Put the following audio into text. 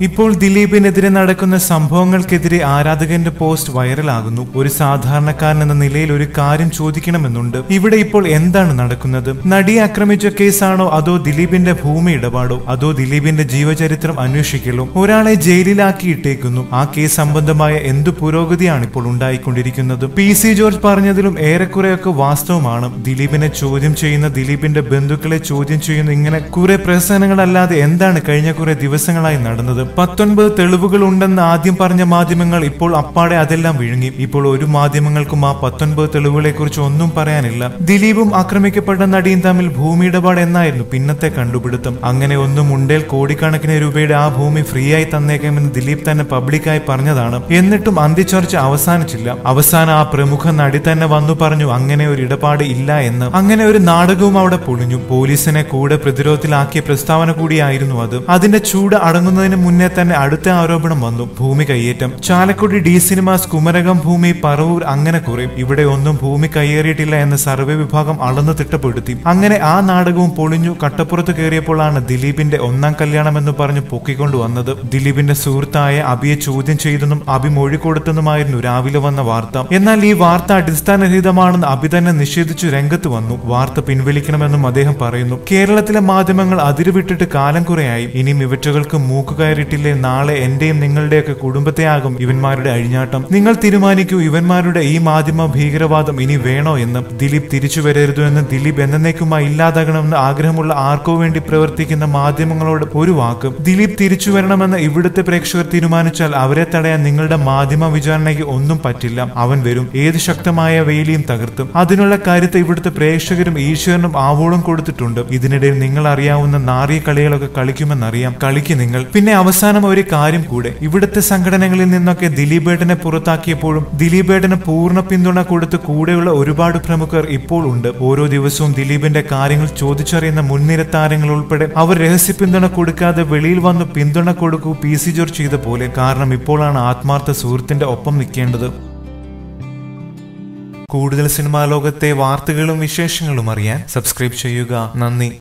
ഇപ്പോൾ ദിലീപിനെതിരെ നടക്കുന്ന സംഭവങ്ങൾക്കെതിരെ ആരാധകന്റെ പോസ്റ്റ് വൈറലാകുന്നു. ഒരു സാധാരണക്കാരൻ എന്ന നിലയിൽ ഒരു കാര്യം ചോദിക്കണമെന്നുണ്ട്. ഇവിടെ ഇപ്പോൾ എന്താണ് നടക്കുന്നത്? നടിയെ ആക്രമിച്ച കേസാണോ? അതോ ദിലീപിന്റെ ഭൂമി ഇടപാടോ? അതോ ദിലീപിന്റെ ജീവചരിത്രം അന്വേഷിക്കലോ? ഒരാളെ ജയിലിലാക്കി ഇട്ടേക്കുന്നു ആ കേസ് സംബന്ധമായ എന്തു പുരോഗതിയാണ് ഇപ്പോൾ ഉണ്ടായിക്കൊണ്ടിരിക്കുന്നത്? പി സി ജോർജ് പറഞ്ഞതിലും ഏറെക്കുറെയൊക്കെ വാസ്തവമാണ്. ദിലീപിനെ ചോദ്യം ചെയ്യുന്ന ദിലീപിന്റെ ബന്ധുക്കളെ ചോദ്യം ചെയ്യുന്ന ഇങ്ങനെ കുറെ പ്രസംഗങ്ങളല്ലാതെ എന്താണ് കഴിഞ്ഞ കുറെ ദിവസങ്ങളായി നടന്നത്? പത്തൊൻപത് തെളിവുകൾ ഉണ്ടെന്ന് ആദ്യം പറഞ്ഞ മാധ്യമങ്ങൾ ഇപ്പോൾ അപ്പാടെ അതെല്ലാം വിഴുങ്ങി. ഇപ്പോൾ ഒരു മാധ്യമങ്ങൾക്കും ആ പത്തൊൻപത് തെളിവുകളെ കുറിച്ച് ഒന്നും പറയാനില്ല. ദിലീപും ആക്രമിക്കപ്പെട്ട നടിയും തമ്മിൽ ഭൂമി ഇടപാട് എന്നായിരുന്നു പിന്നത്തെ കണ്ടുപിടുത്തം. അങ്ങനെ ഒന്നും ഉണ്ടേൽ കോടിക്കണക്കിന് രൂപയുടെ ആ ഭൂമി ഫ്രീ ആയി തന്നേക്കാമെന്ന് ദിലീപ് തന്നെ പബ്ലിക്കായി പറഞ്ഞതാണ്. എന്നിട്ടും അന്ത്യചർച്ച അവസാനിച്ചില്ല. അവസാനം ആ പ്രമുഖ നടി തന്നെ വന്നു പറഞ്ഞു അങ്ങനെ ഒരു ഇടപാട് ഇല്ല എന്ന്. അങ്ങനെ ഒരു നാടകവും അവിടെ പൊളിഞ്ഞു. പോലീസിനെ കൂടെ പ്രതിരോധത്തിലാക്കിയ പ്രസ്താവന കൂടിയായിരുന്നു അത്. അതിന്റെ ചൂട് അടങ്ങുന്നതിന് മുന്നേ തന്നെ അടുത്ത ആരോപണം വന്നു. ഭൂമി കയ്യേറ്റം. ചാലക്കുടി ഡി സിനിമാസ് കുമരകം ഭൂമി പറവൂർ അങ്ങനെ കുറയും. ഇവിടെ ഒന്നും ഭൂമി കയ്യേറിയിട്ടില്ല എന്ന് സർവേ വിഭാഗം അളന്ന് തിട്ടപ്പെടുത്തി. അങ്ങനെ ആ നാടകവും പൊളിഞ്ഞു. കട്ടപ്പുറത്ത് കയറിയപ്പോഴാണ് ദിലീപിന്റെ ഒന്നാം കല്യാണം എന്ന് പറഞ്ഞു പൊക്കിക്കൊണ്ടു വന്നത്. ദിലീപിന്റെ സുഹൃത്തായ അബിയെ ചോദ്യം ചെയ്തെന്നും അബി മൊഴി കൊടുത്തെന്നുമായിരുന്നു രാവിലെ വന്ന വാർത്ത. എന്നാൽ ഈ വാർത്ത അടിസ്ഥാനരഹിതമാണെന്ന് അബി തന്നെ നിഷേധിച്ചു രംഗത്ത് വന്നു. വാർത്ത പിൻവലിക്കണമെന്നും അദ്ദേഹം പറയുന്നു. കേരളത്തിലെ മാധ്യമങ്ങൾ അതിരുവിട്ടിട്ട് കാലം കുറയായി. ഇനിയും ഇവറ്റകൾക്ക് മൂക്ക് കയറിയിട്ടില്ലേ നാളെ എന്റെയും നിങ്ങളുടെയൊക്കെ കുടുംബത്തെയാകും ഇവന്മാരുടെ അഴിഞ്ഞാട്ടം. നിങ്ങൾ തീരുമാനിക്കൂ ഇവന്മാരുടെ ഈ മാധ്യമ ഭീകരവാദം ഇനി വേണോ എന്ന്. ദിലീപ് തിരിച്ചു വരരുത് എന്ന് ദിലീപ് എന്നേക്കുമായി ഇല്ലാതാകണമെന്ന് ആഗ്രഹമുള്ള ആർക്കോ വേണ്ടി പ്രവർത്തിക്കുന്ന മാധ്യമങ്ങളോട് ഒരു വാക്ക്. ദിലീപ് തിരിച്ചു വരണമെന്ന് ഇവിടുത്തെ പ്രേക്ഷകർ തീരുമാനിച്ചാൽ അവരെ തടയാൻ നിങ്ങളുടെ മാധ്യമ വിചാരണയ്ക്ക് ഒന്നും പറ്റില്ല. അവൻ വരും. ഏത് ശക്തമായ വേലിയും തകർത്തും. അതിനുള്ള കാര്യത്തെ ഇവിടുത്തെ പ്രേക്ഷകരും ഈശ്വരനും ആവോളം കൊടുത്തിട്ടുണ്ട്. ഇതിനിടയിൽ നിങ്ങൾ അറിയാവുന്ന നാറിയ കളികളൊക്കെ കളിക്കുമെന്നറിയാം. കളിക്ക് നിങ്ങൾ. പിന്നെ അവസാനം ഒരു കാര്യം കൂടെ. ഇവിടുത്തെ സംഘടനകളിൽ നിന്നൊക്കെ ദിലീപേട്ടനെ പുറത്താക്കിയപ്പോഴും ദിലീപേട്ടന് പൂർണ പിന്തുണ കൊടുത്ത് കൂടെയുള്ള ഒരുപാട് പ്രമുഖർ ഇപ്പോൾ ഉണ്ട്. ഓരോ ദിവസവും ദിലീപിന്റെ കാര്യങ്ങൾ ചോദിച്ചറിയുന്ന മുൻനിര താരങ്ങൾ ഉൾപ്പെടെ അവർ രഹസ്യ പിന്തുണ കൊടുക്കാതെ വെളിയിൽ വന്ന് പിന്തുണ കൊടുക്കൂ പി സി ജോർജ് ചെയ്ത പോലെ. കാരണം ഇപ്പോഴാണ് ആത്മാർത്ഥ സുഹൃത്തിന്റെ ഒപ്പം നിൽക്കേണ്ടത്. കൂടുതൽ സിനിമാ ലോകത്തെ വാർത്തകളും വിശേഷങ്ങളും അറിയാൻ സബ്സ്ക്രൈബ് ചെയ്യുക. നന്ദി.